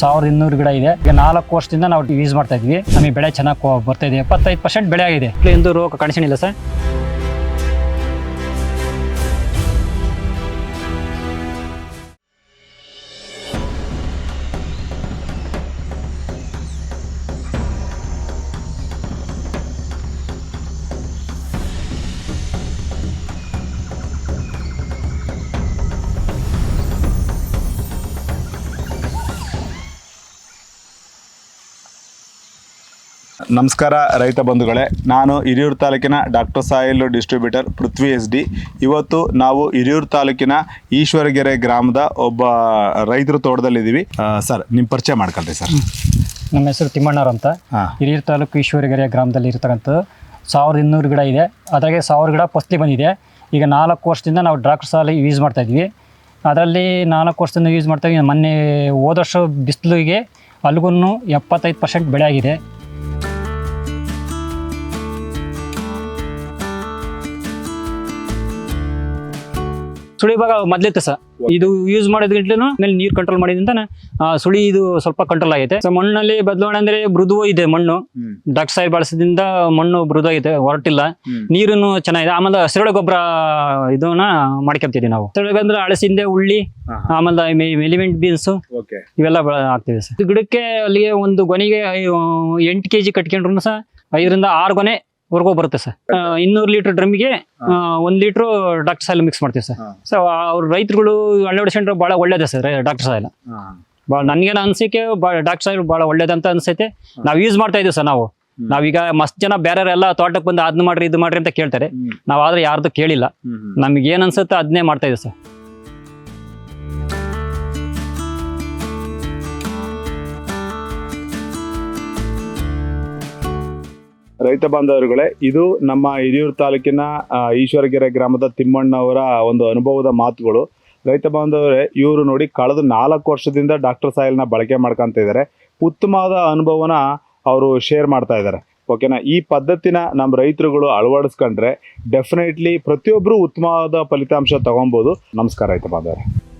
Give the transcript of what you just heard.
ಸಾವಿರದ ಇನ್ನೂರು ಗಿಡ ಇದೆ. ಈಗ ನಾಲ್ಕು ವರ್ಷದಿಂದ ನಾವು ಯೂಸ್ ಮಾಡ್ತಾ ಇದ್ವಿ ನಮಗೆ ಬೆಳೆ ಚೆನ್ನಾಗಿ ಬರ್ತಾ ಇದೆ. ಎಪ್ಪತ್ತೈದು ಪರ್ಸೆಂಟ್ ಬೆಳೆ ಆಗಿದೆ. ಎಂದು ರೋಗ ಕಾಣಿಸಿಲ್ಲ ಸರ್. ನಮಸ್ಕಾರ ರೈತ ಬಂಧುಗಳೇ ನಾನು ಹಿರಿಯೂರು ತಾಲೂಕಿನ doctor soil distributor Prithvi S D. ಇವತ್ತು ನಾವು ಹಿರಿಯೂರು ತಾಲೂಕಿನ ಈಶ್ವರಗೆರೆ ಗ್ರಾಮದ ಒಬ್ಬ ರೈತರ ತೋಟದಲ್ಲಿದ್ದೀವಿ ಸರ್ ನಿಮ್ಮ ಪರಿಚಯ ಮಾಡ್ಕೊಳ್ರಿ ಸರ್. ನಮ್ಮ ಹೆಸರು ತಿಮ್ಮಣ್ಣವ್ರು ಅಂತ. ಹಿರಿಯೂರು ತಾಲೂಕು ಈಶ್ವರಗೆರೆ ಗ್ರಾಮದಲ್ಲಿ ಇರ್ತಕ್ಕಂಥದ್ದು. ಸಾವಿರದ ಇನ್ನೂರು ಗಿಡ ಇದೆ. ಅದ್ರಾಗೆ ಸಾವಿರ ಗಿಡ ಫಸ್ಲಿ ಬಂದಿದೆ. ಈಗ ನಾಲ್ಕು ವರ್ಷದಿಂದ ನಾವು ಡ್ರಾಕ್ಟರ್ ಸಾಲ ಯೂಸ್ ಮಾಡ್ತಾ ಇದ್ವಿ ಅದರಲ್ಲಿ ನಾಲ್ಕು ವರ್ಷದಿಂದ ಯೂಸ್ ಮಾಡ್ತಾ ಇದ್ವಿ ಮೊನ್ನೆ ಹೋದ ವರ್ಷ ಬಿಸಿಲಿಗೆ ಅಲ್ಲಿಗೂ ಎಪ್ಪತ್ತೈದು ಪರ್ಸೆಂಟ್ ಬೆಳೆ ಆಗಿದೆ. ಸುಳಿ ಭಾಗ ಮೊದ್ಲಿತ್ತು ಸರ್. ಇದು ಯೂಸ್ ಮಾಡೋದ್ಗಿಂತಲೂ ಮೇಲೆ ನೀರು ಕಂಟ್ರೋಲ್ ಮಾಡಿದ್ರಿಂದ ಸುಳಿ ಇದು ಸ್ವಲ್ಪ ಕಂಟ್ರೋಲ್ ಆಗೈತೆ. ಸೊ ಮಣ್ಣಲ್ಲಿ ಬದಲಾವಣೆ ಅಂದ್ರೆ ಮೃದುವ ಇದೆ ಮಣ್ಣು. ಡಾಕ್ ಬಳಸದಿಂದ ಮಣ್ಣು ಮಣ್ಣು ಆಗೈತೆ ಹೊರಟಿಲ್ಲ. ನೀರನ್ನು ಚೆನ್ನಾಗಿದೆ. ಆಮೇಲೆ ಸಿರಳ ಗೊಬ್ಬರ ಇದನ್ನ ಮಾಡ್ಕೊಂತೀವಿ ನಾವು. ಸಿರಳಗಂದ್ರೆ ಅಂದ್ರೆ ಅಳಸಿಂದೆ ಉಳ್ಳಿ ಆಮೇಲೆ ಎಲಿಮೆಂಟ್ ಬೀನ್ಸ್ ಇವೆಲ್ಲ ಹಾಕ್ತೀವಿ ಸರ್. ಗಿಡಕ್ಕೆ ಅಲ್ಲಿಗೆ ಒಂದು ಗೊನೆಗೆ ಎಂಟು ಕೆಜಿ ಕಟ್ಕೊಂಡ್ರು ಸಹ ಐದರಿಂದ ಆರು ಗೊನೆ ವರ್ಗೋ ಬರುತ್ತೆ ಸರ್. ಇನ್ನೂರು ಲೀಟರ್ ಡ್ರಮ್ಗೆ ಒಂದ್ ಲೀಟ್ರು ಡಾಕ್ಟರ್ ಸಾಯಿಲ್ ಮಿಕ್ಸ್ ಮಾಡ್ತೀವಿ ಸರ್. ಸೊ ಅವ್ರ ರೈತರುಗಳು ಅಳವಡಿಸ್ಕೊಂಡ್ರೆ ಬಹಳ ಒಳ್ಳೇದೇ ಸರ್ ಡಾಕ್ಟರ್ ಸಾಯಿಲ್. ಬಹಳ ನನಗೇನು ಅನ್ಸಿಕೆ ಡಾಕ್ಟರ್ ಸಾಯಿಲ್ ಭಾಳ ಒಳ್ಳೇದಂತ ಅನ್ಸೈತೆ. ನಾವು ಯೂಸ್ ಮಾಡ್ತಾ ಇದೀವಿ ಸರ್ ನಾವು. ನಾವೀಗ ಮಸ್ತ್ ಜನ ಬೇರೆಯವರೆಲ್ಲ ತೋಟಕ್ಕೆ ಬಂದು ಅದ್ನ ಮಾಡ್ರಿ ಇದು ಮಾಡ್ರಿ ಅಂತ ಕೇಳ್ತಾರೆ. ನಾವ್ ಆದ್ರೆ ಯಾರ್ದು ಕೇಳಿಲ್ಲ. ನಮ್ಗೆ ಏನ್ ಅನ್ಸುತ್ತೆ ಅದನ್ನೇ ಮಾಡ್ತಾ ಇದೀವಿ ಸರ್. ರೈತ ಬಾಂಧವರುಗಳೇ, ಇದು ನಮ್ಮ ಹಿರಿಯೂರು ತಾಲೂಕಿನ ಈಶ್ವರಗೆರೆ ಗ್ರಾಮದ ತಿಮ್ಮಣ್ಣವರ ಒಂದು ಅನುಭವದ ಮಾತುಗಳು. ರೈತ ಬಾಂಧವರೇ, ಇವರು ನೋಡಿ ಕಳೆದ ನಾಲ್ಕು ವರ್ಷದಿಂದ ಡಾಕ್ಟರ್ ಸಾಯಿಲ್ನ ಬಳಕೆ ಮಾಡ್ಕೊಂತ ಇದ್ದಾರೆ. ಉತ್ತಮವಾದ ಅನುಭವನ ಅವರು ಶೇರ್ ಮಾಡ್ತಾ ಇದ್ದಾರೆ. ಓಕೆನಾ ಈ ಪದ್ಧತಿನ ನಮ್ಮ ರೈತರುಗಳು ಅಳವಡಿಸ್ಕೊಂಡ್ರೆ ಡೆಫಿನೆಟ್ಲಿ ಪ್ರತಿಯೊಬ್ಬರು ಉತ್ತಮವಾದ ಫಲಿತಾಂಶ ತಗೊಬೋದು. ನಮಸ್ಕಾರ ರೈತ ಬಾಂಧವರೇ.